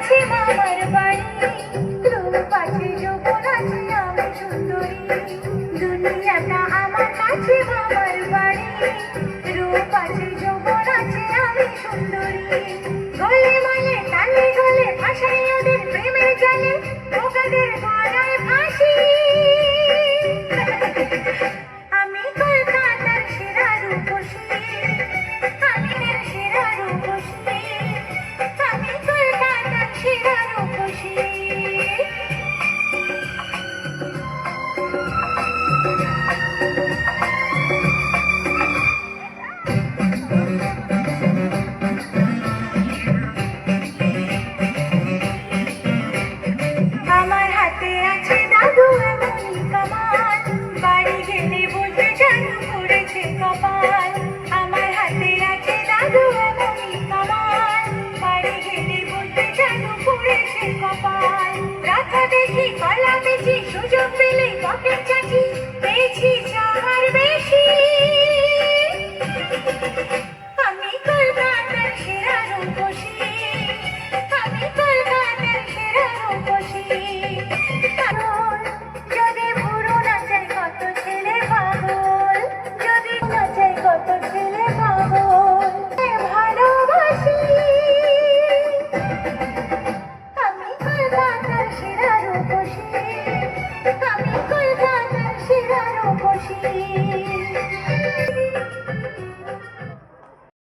গেছি মামার বাড়ি। তুমি পাখি যখন আছি আমি সুন্দরী। দুনিয়াটা আমার কাছে মামার বাড়ি। রূপ আছে যখন আছি ওদের She টাকা দেখি কলা বেশি সুযোগ পেলে পকেট চাচি পেয়েছি খুশি